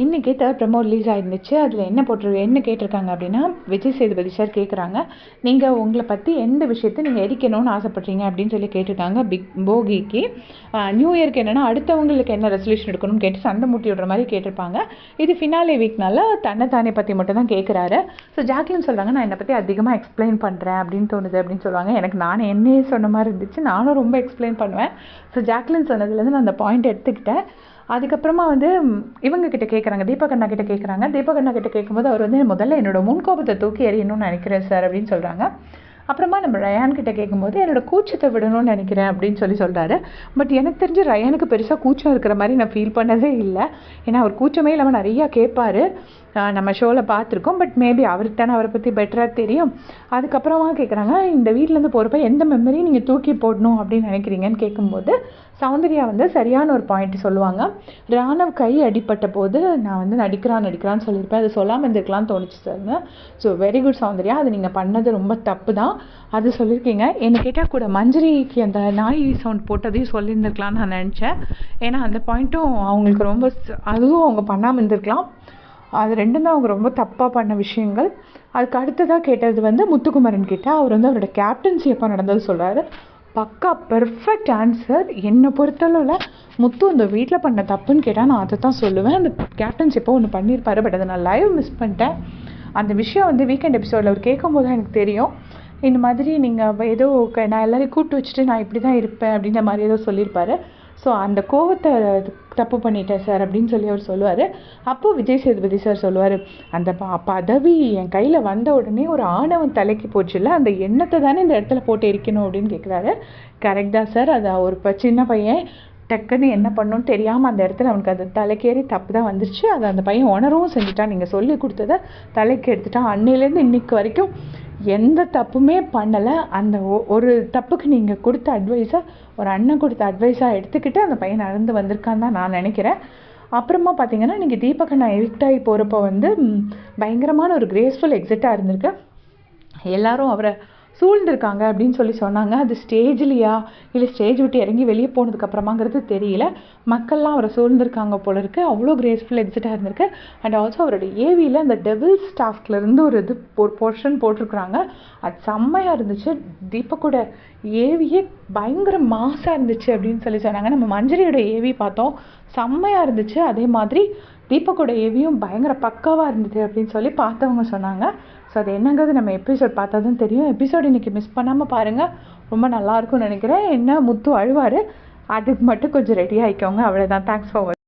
இன்றைக்கி third promo release ஆகிருந்துச்சு அதில் என்ன போட்டிரு என்ன கேட்டிருக்காங்க அப்படின்னா விஜய் சேதுபதி சார் கேட்குறாங்க நீங்கள் உங்களை பற்றி எந்த விஷயத்தை நீங்கள் எரிக்கணும்னு ஆசைப்பட்றீங்க அப்படின்னு சொல்லி கேட்டிருக்காங்க பிக் போகிக்கு. நியூ இயர்க்கு என்னென்னா அடுத்தவங்களுக்கு என்ன ரெசல்யூஷன் எடுக்கணும்னு கேட்டு சண்டை மூட்டி விடுற மாதிரி கேட்டிருப்பாங்க. இது ஃபினாலே வீக்னால தன்னைத்தானே பற்றி மட்டும் தான் கேட்குறாரு ஸோ ஜாக்லின் சொல்கிறாங்க நான் என்னை பற்றி அதிகமாக எக்ஸ்பிளைன் பண்ணுறேன் அப்படின்னு தோணுது அப்படின்னு சொல்லுவாங்க. எனக்கு நான் என்னையே சொன்ன மாதிரி இருந்துச்சு. நானும் ரொம்ப எக்ஸ்பிளைன் பண்ணுவேன். ஸோ ஜாக்லின் சொன்னதுலேருந்து நான் அந்த பாயிண்ட் எடுத்துக்கிட்டேன். அதுக்கப்புறமா வந்து இவங்க கிட்ட கேட்குறாங்க தீபக் அண்ணா கிட்ட கேட்குறாங்க தீபக் அண்ணா கிட்ட கேட்கும்போது அவர் வந்து முதல்ல என்னோடய முன்கோபத்தை தூக்கி எறியணும்னு நினைக்கிறேன் சார் அப்படின்னு சொல்கிறாங்க அப்புறமா நம்ம ரயான் கிட்ட கேட்கும்போது என்னோட கூச்சத்தை விடணும்னு நினைக்கிறேன் அப்படின்னு சொல்லி சொல்கிறாரு பட் எனக்கு தெரிஞ்சு ரயானுக்கு பெருசாக கூச்சம் இருக்கிற மாதிரி நான் ஃபீல் பண்ணதே இல்லை. ஏன்னா அவர் கூச்சமே இல்லாமல் நிறையா கேட்பாரு நம்ம ஷோவில் பார்த்துருக்கோம் பட் மேபி அவருக்கு தானே அவரை பற்றி பெட்டராக தெரியும். அதுக்கப்புறமா கேட்குறாங்க இந்த வீட்டிலேருந்து போகிறப்ப எந்த மெமரியும் நீங்கள் தூக்கி போடணும் அப்படின்னு நினைக்கிறீங்கன்னு கேட்கும்போது சௌந்தர்யா வந்து சரியான ஒரு பாயிண்ட் சொல்லுவாங்க. ராணவ் கை அடிப்பட்ட போது நான் வந்து நடிக்கிறான் நடிக்கிறான்னு சொல்லியிருப்பேன். அது சொல்லாமல் இருந்திருக்கலாம்னு தோணுச்சு sir so very good Soundarya. அது நீங்கள் பண்ணது ரொம்ப தப்பு தான் அது சொல்லியிருக்கீங்க. என்னை கேட்டால் கூட மஞ்சரிக்கு அந்த நாய் சவுண்ட் போட்டதையும் சொல்லியிருந்துருக்கலாம்னு நான் நினச்சேன். ஏன்னா அந்த பாயிண்ட்டும் அவங்களுக்கு ரொம்ப அதுவும் அவங்க பண்ணாமல் இருந்திருக்கலாம். அது ரெண்டும் தான் அவங்க ரொம்ப தப்பாக பண்ண விஷயங்கள். அதுக்கு அடுத்ததாக கேட்டது வந்து முத்துக்குமரன் கிட்ட அவர் வந்து அவரோட கேப்டன்சி எப்போ நடந்தது சொல்கிறாரு பக்கா பெர்ஃபெக்ட் ஆன்சர் என்னை பொறுத்தளவில் முத்து அந்த வீட்டில் பண்ண தப்புன்னு கேட்டால் நான் அதை தான் சொல்லுவேன். அந்த கேப்டன்ஸ் எப்போ ஒன்று பண்ணியிருப்பாரு பட் அதை நான் லைவ் மிஸ் பண்ணிட்டேன். அந்த விஷயம் வந்து வீக்கெண்ட் எபிசோடில் அவர் கேட்கும்போது தான் எனக்கு தெரியும். இந்த மாதிரி நீங்கள் ஏதோ நான் எல்லோரையும் கூப்பிட்டு வச்சுட்டு நான் இப்படி தான் இருப்பேன் அப்படின்ற மாதிரி ஏதோ சொல்லியிருப்பாரு. ஸோ அந்த கோவத்தை தப்பு பண்ணிட்டேன் சார் அப்படின்னு சொல்லி அவர் சொல்லுவார். அப்போது விஜய் சேதுபதி சார் சொல்லுவார் அந்த ப பதவி என் கையில் வந்த உடனே ஒரு ஆணவம் தலைக்கு போச்சுல்ல அந்த எண்ணத்தை தானே இந்த இடத்துல போட்டு இருக்கணும் அப்படின்னு கேட்குறாரு கரெக்ட் தான் சார் அது ஒரு சின்ன பையன் டக்குன்னு என்ன பண்ணணும்னு தெரியாமல் அந்த இடத்துல அவனுக்கு அது தலைக்கேறி தப்பு தான் வந்துருச்சு. அதை அந்த பையன் உணரவும் செஞ்சுட்டான். நீங்கள் சொல்லி கொடுத்ததை தலைக்கு எடுத்துட்டான். அன்னையிலேருந்து இன்னைக்கு வரைக்கும் எந்த தப்புமே பண்ணலை. அந்த ஒரு தப்புக்கு நீங்கள் கொடுத்த அட்வைஸை ஒரு அண்ணன் கொடுத்த அட்வைஸாக எடுத்துக்கிட்டு அந்த பையன் நடந்து வந்திருக்கான்னு தான் நான் நினைக்கிறேன். அப்புறமா பார்த்தீங்கன்னா நீங்கள் தீபக் நான் எவிக்ட் ஆகி போகிறப்ப வந்து பயங்கரமான ஒரு கிரேஸ்ஃபுல் எக்ஸிட்டாக இருந்திருக்கு. எல்லாரும் அவரை சூழ்ந்திருக்காங்க அப்படின்னு சொல்லி சொன்னாங்க. அது ஸ்டேஜ்லையா? இல்லை ஸ்டேஜ் விட்டு இறங்கி வெளியே போனதுக்கப்புறமாங்கிறது தெரியல. மக்கள்லாம் அவரை சூழ்ந்திருக்காங்க போல இருக்குது அவ்வளோ கிரேஸ்ஃபுல் எக்ஸிட்டாக இருந்திருக்கு. அண்ட் ஆல்சோ அவரோட ஏவியில் அந்த டெபிள் ஸ்டாஃப்லேருந்து ஒரு இது ஒரு போர்ஷன் போட்டிருக்குறாங்க. அது செம்மையாக இருந்துச்சு. தீபக்கோட ஏவியே பயங்கர மாசாக இருந்துச்சு அப்படின்னு சொல்லி சொன்னாங்க. நம்ம மஞ்சரியோட ஏவி பார்த்தோம். செம்மையாக இருந்துச்சு. அதே மாதிரி தீபக்கோட ஏவியும் பயங்கர பக்காவாக இருந்தது அப்படின்னு சொல்லி பார்த்தவங்க சொன்னாங்க. ஸோ அது என்னங்கிறது நம்ம எபிசோட் பார்த்தா தான் தெரியும். எபிசோட் இன்றைக்கி மிஸ் பண்ணாமல் பாருங்கள் ரொம்ப நல்லாயிருக்கும்னு நினைக்கிறேன். என்ன முத்து அழுவார். அதுக்கு மட்டும் கொஞ்சம் ரெடி ஆகிக்கோங்க அவ்வளோதான் தேங்க்ஸ் ஃபார்